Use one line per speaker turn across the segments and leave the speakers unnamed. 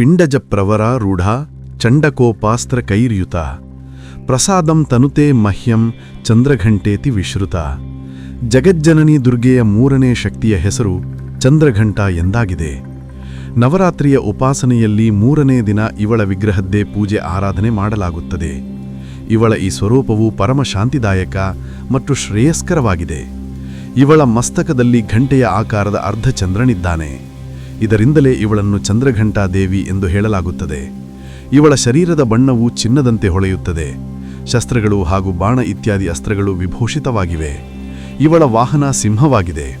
ಪಿಂಡಜ ರೂಢ ಚಂಡಕೋಪಾಸ್ತ್ರ ಕೈರ್ಯುತ ಪ್ರಸಾದಂ ತನುತೆ ಮಹ್ಯಂ ಚಂದ್ರಘಂಟೇತಿ ವಿಶ್ರುತ. ಜಗಜ್ಜನನಿ ದುರ್ಗೆಯ ಮೂರನೇ ಶಕ್ತಿಯ ಹೆಸರು ಚಂದ್ರಘಂಟ ಎಂದಾಗಿದೆ. ನವರಾತ್ರಿಯ ಉಪಾಸನೆಯಲ್ಲಿ ಮೂರನೇ ದಿನ ಇವಳ ವಿಗ್ರಹದ್ದೇ ಪೂಜೆ ಆರಾಧನೆ ಮಾಡಲಾಗುತ್ತದೆ. ಇವಳ ಈ ಸ್ವರೂಪವು ಪರಮ ಶಾಂತಿದಾಯಕ ಮತ್ತು ಶ್ರೇಯಸ್ಕರವಾಗಿದೆ. ಇವಳ ಮಸ್ತಕದಲ್ಲಿ ಘಂಟೆಯ ಆಕಾರದ ಅರ್ಧಚಂದ್ರನಿದ್ದಾನೆ. ಇದರಿಂದಲೇ ಇವಳನ್ನು ಚಂದ್ರಘಂಟಾ ದೇವಿ ಎಂದು ಹೇಳಲಾಗುತ್ತದೆ. ಇವಳ ಶರೀರದ ಬಣ್ಣವು ಚಿನ್ನದಂತೆ ಹೊಳೆಯುತ್ತದೆ. ಶಸ್ತ್ರಗಳು ಹಾಗೂ ಬಾಣ ಇತ್ಯಾದಿ ಅಸ್ತ್ರಗಳು ವಿಭೂಷಿತವಾಗಿವೆ. ಇವಳ ವಾಹನ ಸಿಂಹವಾಗಿದೆ.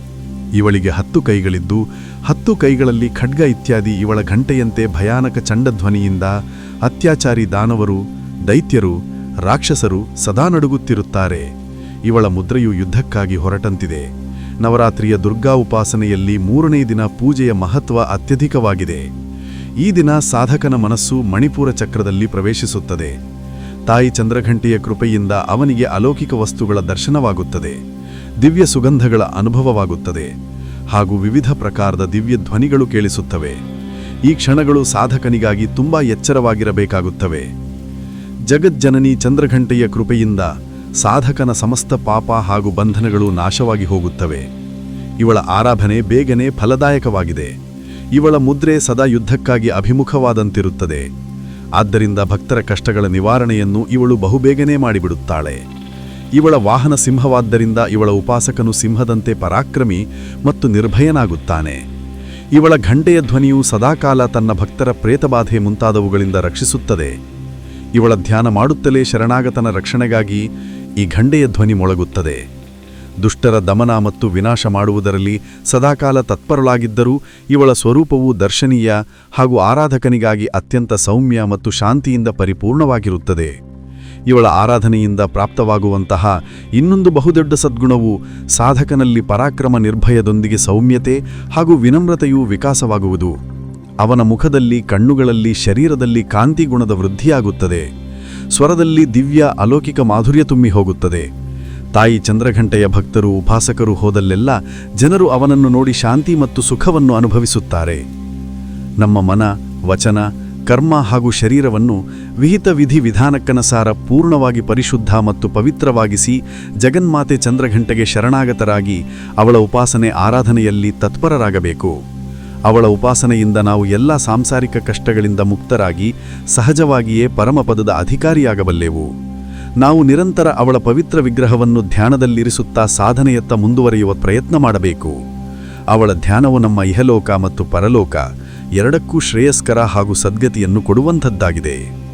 ಇವಳಿಗೆ ಹತ್ತು ಕೈಗಳಿದ್ದು, ಹತ್ತು ಕೈಗಳಲ್ಲಿ ಖಡ್ಗ ಇತ್ಯಾದಿ ಇವಳ ಘಂಟೆಯಂತೆ ಭಯಾನಕ ಚಂಡಧ್ವನಿಯಿಂದ ಅತ್ಯಾಚಾರಿ ದಾನವರು, ದೈತ್ಯರು, ರಾಕ್ಷಸರು ಸದಾ ನಡುಗುತ್ತಿರುತ್ತಾರೆ. ಇವಳ ಮುದ್ರೆಯು ಯುದ್ಧಕ್ಕಾಗಿ ಹೊರಟಂತಿದೆ. ನವರಾತ್ರಿಯ ದುರ್ಗಾ ಉಪಾಸನೆಯಲ್ಲಿ ಮೂರನೇ ದಿನ ಪೂಜೆಯ ಮಹತ್ವ ಅತ್ಯಧಿಕವಾಗಿದೆ. ಈ ದಿನ ಸಾಧಕನ ಮನಸ್ಸು ಮಣಿಪುರ ಚಕ್ರದಲ್ಲಿ ಪ್ರವೇಶಿಸುತ್ತದೆ. ತಾಯಿ ಚಂದ್ರಘಂಟೆಯ ಕೃಪೆಯಿಂದ ಅವನಿಗೆ ಅಲೌಕಿಕ ವಸ್ತುಗಳ ದರ್ಶನವಾಗುತ್ತದೆ. ದಿವ್ಯ ಸುಗಂಧಗಳ ಅನುಭವವಾಗುತ್ತದೆ. ಹಾಗೂ ವಿವಿಧ ಪ್ರಕಾರದ ದಿವ್ಯ ಧ್ವನಿಗಳು ಕೇಳಿಸುತ್ತವೆ. ಈ ಕ್ಷಣಗಳು ಸಾಧಕನಿಗಾಗಿ ತುಂಬಾ ಎಚ್ಚರವಾಗಿರಬೇಕಾಗುತ್ತವೆ. ಜಗಜ್ಜನನಿ ಚಂದ್ರಘಂಟೆಯ ಕೃಪೆಯಿಂದ ಸಾಧಕನ ಸಮಸ್ತ ಪಾಪ ಹಾಗೂ ಬಂಧನಗಳು ನಾಶವಾಗಿ ಹೋಗುತ್ತವೆ. ಇವಳ ಆರಾಧನೆ ಬೇಗನೆ ಫಲದಾಯಕವಾಗಿದೆ. ಇವಳ ಮುದ್ರೆ ಸದಾ ಯುದ್ಧಕ್ಕಾಗಿ ಅಭಿಮುಖವಾದಂತಿರುತ್ತದೆ. ಆದ್ದರಿಂದ ಭಕ್ತರ ಕಷ್ಟಗಳ ನಿವಾರಣೆಯನ್ನು ಇವಳು ಬಹುಬೇಗನೆ ಮಾಡಿಬಿಡುತ್ತಾಳೆ. ಇವಳ ವಾಹನ ಸಿಂಹವಾದ್ದರಿಂದ ಇವಳ ಉಪಾಸಕನು ಸಿಂಹದಂತೆ ಪರಾಕ್ರಮಿ ಮತ್ತು ನಿರ್ಭಯನಾಗುತ್ತಾನೆ. ಇವಳ ಘಂಟೆಯ ಧ್ವನಿಯು ಸದಾಕಾಲ ತನ್ನ ಭಕ್ತರ ಪ್ರೇತಬಾಧೆ ಮುಂತಾದವುಗಳಿಂದ ರಕ್ಷಿಸುತ್ತದೆ. ಇವಳ ಧ್ಯಾನ ಮಾಡುತ್ತಲೇ ಶರಣಾಗತನ ರಕ್ಷಣೆಗಾಗಿ ಈ ಘಂಡೆಯ ಧ್ವನಿ ಮೊಳಗುತ್ತದೆ. ದುಷ್ಟರ ದಮನ ಮತ್ತು ವಿನಾಶ ಮಾಡುವುದರಲ್ಲಿ ಸದಾಕಾಲ ತತ್ಪರಳಾಗಿದ್ದರೂ ಇವಳ ಸ್ವರೂಪವು ದರ್ಶನೀಯ ಹಾಗೂ ಆರಾಧಕನಿಗಾಗಿ ಅತ್ಯಂತ ಸೌಮ್ಯ ಮತ್ತು ಶಾಂತಿಯಿಂದ ಪರಿಪೂರ್ಣವಾಗಿರುತ್ತದೆ. ಇವಳ ಆರಾಧನೆಯಿಂದ ಪ್ರಾಪ್ತವಾಗುವಂತಹ ಇನ್ನೊಂದು ಬಹುದೊಡ್ಡ ಸದ್ಗುಣವು ಸಾಧಕನಲ್ಲಿ ಪರಾಕ್ರಮ ನಿರ್ಭಯದೊಂದಿಗೆ ಸೌಮ್ಯತೆ ಹಾಗೂ ವಿನಮ್ರತೆಯೂ ವಿಕಾಸವಾಗುವುದು. ಅವನ ಮುಖದಲ್ಲಿ, ಕಣ್ಣುಗಳಲ್ಲಿ, ಶರೀರದಲ್ಲಿ ಕಾಂತಿಗುಣದ ವೃದ್ಧಿಯಾಗುತ್ತದೆ. ಸ್ವರದಲ್ಲಿ ದಿವ್ಯ ಅಲೌಕಿಕ ಮಾಧುರ್ಯ ತುಂಬಿ ಹೋಗುತ್ತದೆ. ತಾಯಿ ಚಂದ್ರಘಂಟೆಯ ಭಕ್ತರು, ಉಪಾಸಕರು ಹೋದಲ್ಲೆಲ್ಲ ಜನರು ಅವನನ್ನು ನೋಡಿ ಶಾಂತಿ ಮತ್ತು ಸುಖವನ್ನು ಅನುಭವಿಸುತ್ತಾರೆ. ನಮ್ಮ ಮನ, ವಚನ, ಕರ್ಮ ಹಾಗೂ ಶರೀರವನ್ನು ವಿಹಿತ ವಿಧಿ ವಿಧಾನಕ್ಕನುಸಾರ ಪೂರ್ಣವಾಗಿ ಪರಿಶುದ್ಧ ಮತ್ತು ಪವಿತ್ರವಾಗಿಸಿ ಜಗನ್ಮಾತೆ ಚಂದ್ರಘಂಟೆಗೆ ಶರಣಾಗತರಾಗಿ ಅವಳ ಉಪಾಸನೆ ಆರಾಧನೆಯಲ್ಲಿ ತತ್ಪರರಾಗಬೇಕು. ಅವಳ ಉಪಾಸನೆಯಿಂದ ನಾವು ಎಲ್ಲ ಸಾಂಸಾರಿಕ ಕಷ್ಟಗಳಿಂದ ಮುಕ್ತರಾಗಿ ಸಹಜವಾಗಿಯೇ ಪರಮಪದದ ಅಧಿಕಾರಿಯಾಗಬಲ್ಲೆವು. ನಾವು ನಿರಂತರ ಅವಳ ಪವಿತ್ರ ವಿಗ್ರಹವನ್ನು ಧ್ಯಾನದಲ್ಲಿರಿಸುತ್ತಾ ಸಾಧನೆಯತ್ತ ಮುಂದುವರಿಯುವ ಪ್ರಯತ್ನ ಮಾಡಬೇಕು. ಅವಳ ಧ್ಯಾನವು ನಮ್ಮ ಇಹಲೋಕ ಮತ್ತು ಪರಲೋಕ ಎರಡಕ್ಕೂ ಶ್ರೇಯಸ್ಕರ ಹಾಗೂ ಸದ್ಗತಿಯನ್ನು ಕೊಡುವಂಥದ್ದಾಗಿದೆ.